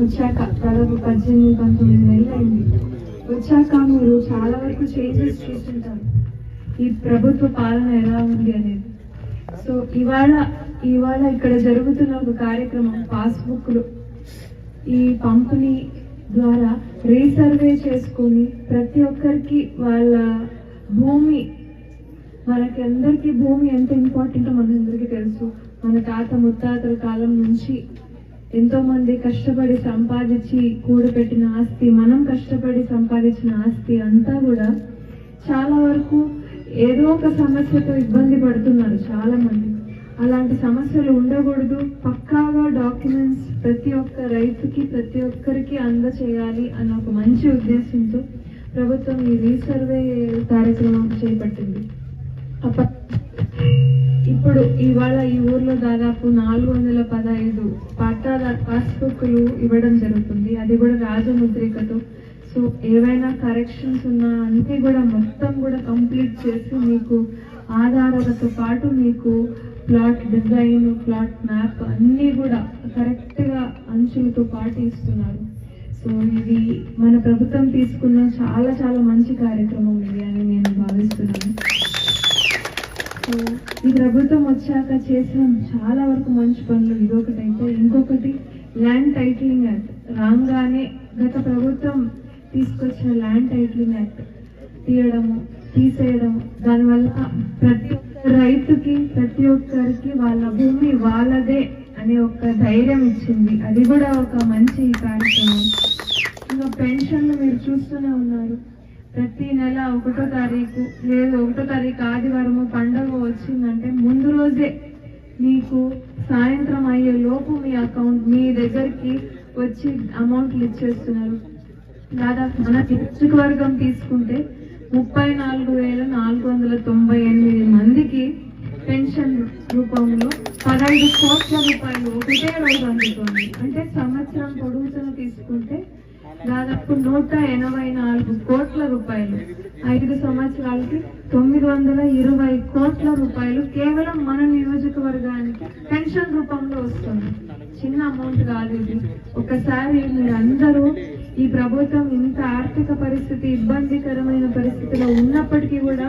వచ్చాక దాదాపు పద్దెనిమిది పంతొమ్మిది నెలలు అయింది. వచ్చాక మీరు చాలా వరకు చేంజెస్ చూస్తుంటారు. ఈ ప్రభుత్వ పాలన ఎలా ఉంది అనేది. సో ఇవాళ ఇవాళ ఇక్కడ జరుగుతున్న ఒక కార్యక్రమం పాస్బుక్లు. ఈ పంపిణీ ద్వారా రీసర్వే చేసుకొని ప్రతి ఒక్కరికి వాళ్ళ భూమి మనకి అందరికీ భూమి ఎంత ఇంపార్టెంటో మనందరికీ తెలుసు. మన తాత ముత్తాతల కాలం నుంచి ఎంతో మంది కష్టపడి సంపాదించి కూడబెట్టిన ఆస్తి మనం కష్టపడి సంపాదించిన ఆస్తి అంతా కూడా చాలా వరకు ఏదో ఒక సమస్యతో ఇబ్బంది పడుతున్నారు చాలా మంది అలాంటి సమస్యలు ఉండకూడదు. పక్కాగా డాక్యుమెంట్స్ ప్రతి ఒక్క రైతుకి ప్రతి ఒక్కరికి అందచేయాలి అన్న ఒక మంచి ఉద్దేశంతో ప్రభుత్వం ఈ రీసర్వే కార్యక్రమం చేపట్టింది. అప్ప- ఇప్పుడు ఇవాళ ఈ ఊర్లో దాదాపు నాలుగు వందల పదహైదు పట్టాల పాస్బుక్లు ఇవ్వడం జరుగుతుంది. అది కూడా రాజముద్రికతో. సో ఏవైనా కరెక్షన్స్ ఉన్నా అన్నీ కూడా మొత్తం కూడా కంప్లీట్ చేసి మీకు ఆధారాలతో పాటు మీకు ప్లాట్ డిజైన్ ప్లాట్ మ్యాప్ అన్నీ కూడా కరెక్ట్గా అంచులతో పాటు ఇస్తున్నారు. సో ఇది మన ప్రభుత్వం తీసుకున్న చాలా చాలా మంచి కార్యక్రమం. ప్రభుత్వం వచ్చాక చేసిన చాలా వరకు మంచి పనులు. ఇదొకటి అయితే ఇంకొకటి ల్యాండ్ టైటిలింగ్ యాక్ట్. రాగానే గత ప్రభుత్వం తీసుకొచ్చిన ల్యాండ్ టైటిలింగ్ యాక్ట్ తీయడము తీసేయడము. దానివల్ల ప్రతి ఒక్క రైతుకి ప్రతి ఒక్కరికి వాళ్ళ భూమి వాళ్ళదే అనే ఒక ధైర్యం ఇచ్చింది. అది కూడా ఒక మంచి కార్యక్రమం. ఇంకా పెన్షన్లు మీరు చూస్తూనే ఉన్నారు. ప్రతి నెల ఒకటో తారీఖు లేదు ఒకటో తారీఖు ఆదివారము పండగ వచ్చిందంటే ముందు రోజే మీకు సాయంత్రం అయ్యే లోపు మీ అకౌంట్ మీ దగ్గరికి వచ్చి అమౌంట్లు ఇచ్చేస్తున్నారు దాదాపు మన నియోజకవర్గం తీసుకుంటే ముప్పై నాలుగు వేల నాలుగు వందల తొంభై ఎనిమిది మందికి పెన్షన్ రూపంలో పదహైదు కోట్ల రూపాయలు ఒకటే రోజు అందుతుంది. అంటే సంవత్సరం పొడుగుతున్న తీసుకుంటే దాదాపు నూట ఎనభై నాలుగు కోట్ల రూపాయలు. ఐదు సంవత్సరాలకి తొమ్మిది వందల ఇరవై కోట్ల రూపాయలు కేవలం మన నియోజకవర్గానికి పెన్షన్ రూపంలో వస్తుంది. చిన్న అమౌంట్ కాదు ఇది. ఒకసారి మీరందరూ ఈ ప్రభుత్వం ఇంత ఆర్థిక పరిస్థితి ఇబ్బందికరమైన పరిస్థితిలో ఉన్నప్పటికీ కూడా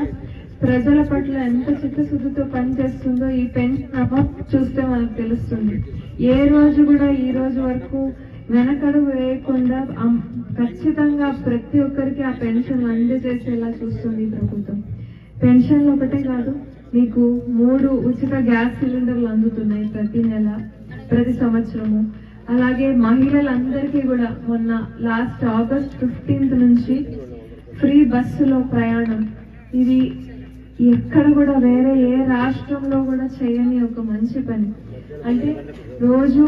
ప్రజల పట్ల ఎంత చిత్తశుద్ధితో పనిచేస్తుందో ఈ పెన్షన్ అమౌంట్ చూస్తే మనకు తెలుస్తుంది. ఏ రోజు కూడా ఈ రోజు వరకు వెనకడుగు వేయకుండా ఖచ్చితంగా ప్రతి ఒక్కరికి ఆ పెన్షన్ అందజేసేలా చూస్తుంది ప్రభుత్వం. పెన్షన్లు ఒకటే కాదు మీకు మూడు ఉచిత గ్యాస్ సిలిండర్లు అందుతున్నాయి ప్రతి నెల ప్రతి సంవత్సరము. అలాగే మహిళలందరికీ కూడా మొన్న లాస్ట్ ఆగస్ట్ ఫిఫ్టీన్త్ నుంచి ఫ్రీ బస్సులో ప్రయాణం. ఇది ఎక్కడ కూడా వేరే ఏ రాష్ట్రంలో కూడా చేయని ఒక మంచి పని. అంటే రోజు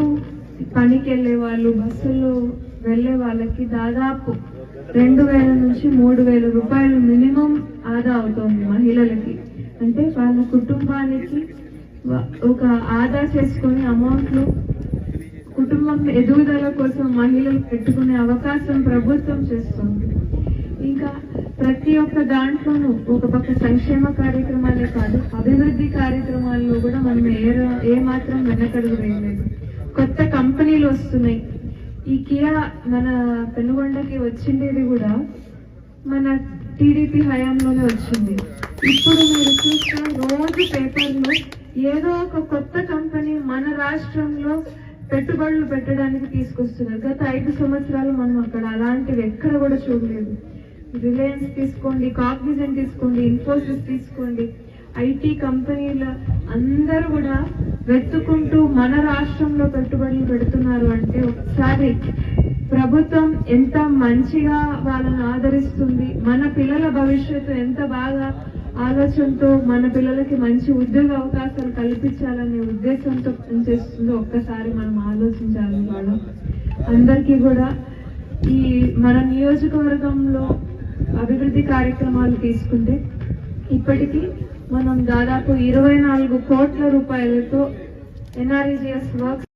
పనికి వెళ్ళే వాళ్ళు బస్సుల్లో వెళ్ళే వాళ్ళకి దాదాపు రెండు వేల నుంచి మూడు వేల రూపాయలు మినిమం ఆదా అవుతుంది మహిళలకి. అంటే వాళ్ళ కుటుంబానికి ఒక ఆదా చేసుకునే అమౌంట్లు కుటుంబం ఎదుగుదల కోసం మహిళలు పెట్టుకునే అవకాశం ప్రభుత్వం చేస్తుంది. ఇంకా ప్రతి ఒక్క దాంట్లోనూ ఒక పక్క సంక్షేమ కార్యక్రమాలే కాదు అభివృద్ధి కార్యక్రమాల్లో కూడా మనం ఏ ఏ మాత్రం వెనకడుగు వేయలేదు. కంపెనీలు వస్తున్నాయి. ఈ కియా మన పెనుగొండకి వచ్చిండేది కూడా మన టీడీపీ హయాంలోనే వచ్చింది. ఇప్పుడు మీరు చూస్తే రోజు పేపర్లో ఏదో ఒక కొత్త కంపెనీ మన రాష్ట్రంలో పెట్టుబడులు పెట్టడానికి తీసుకొస్తున్నారు. గత ఐదు సంవత్సరాలు మనం అక్కడ అలాంటివి ఎక్కడ కూడా చూడలేదు. రిలయన్స్ తీసుకోండి కాగ్నిజెంట్ తీసుకోండి ఇన్ఫోసిస్ తీసుకోండి ఐటీ కంపెనీల అందరూ కూడా వెతుకుంటూ మన రాష్ట్రంలో పెట్టుబడులు పెడుతున్నారు అంటే ఒకసారి ప్రభుత్వం ఎంత మంచిగా వాళ్ళని ఆదరిస్తుంది మన పిల్లల భవిష్యత్తు ఎంత బాగా ఆలోచనతో మన పిల్లలకి మంచి ఉద్యోగ అవకాశాలు కల్పించాలనే ఉద్దేశంతో పనిచేస్తుందో ఒక్కసారి మనం ఆలోచించాలి మేడం. అందరికీ కూడా ఈ మన నియోజకవర్గంలో అభివృద్ధి కార్యక్రమాలు తీసుకుంటే ఇప్పటికీ మనం దాదాపు ఇరవై నాలుగు కోట్ల రూపాయలతో ఎన్ఆర్ఈజిఎస్ వర్క్